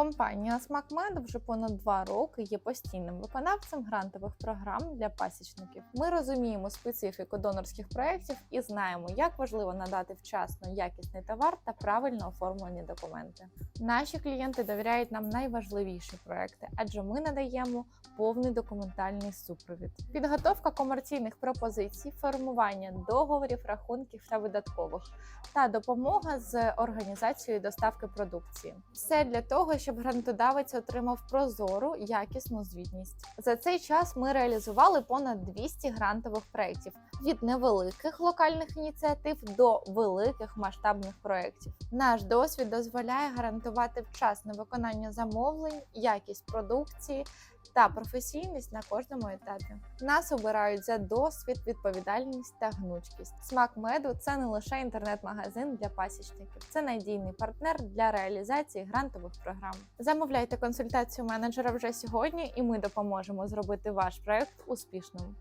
Компанія «Смакмед» вже понад два роки є постійним виконавцем грантових програм для пасічників. Ми розуміємо специфіку донорських проєктів і знаємо, як важливо надати вчасно якісний товар та правильно оформлені документи. Наші клієнти довіряють нам найважливіші проекти, адже ми надаємо повний документальний супровід. Підготовка комерційних пропозицій, формування договорів, рахунків та видаткових та допомога з організацією доставки продукції. Все для того, щоб грантодавець отримав прозору, якісну звітність. За цей час ми реалізували понад 200 грантових проєктів від невеликих локальних ініціатив до великих масштабних проєктів. Наш досвід дозволяє гарантувати вчасне виконання замовлень, якість продукції та професійність на кожному етапі. Нас обирають за досвід, відповідальність та гнучкість. Смак меду це не лише інтернет-магазин для пасічників, це надійний партнер для реалізації грантових програм. Замовляйте консультацію менеджера вже сьогодні, і ми допоможемо зробити ваш проект успішним.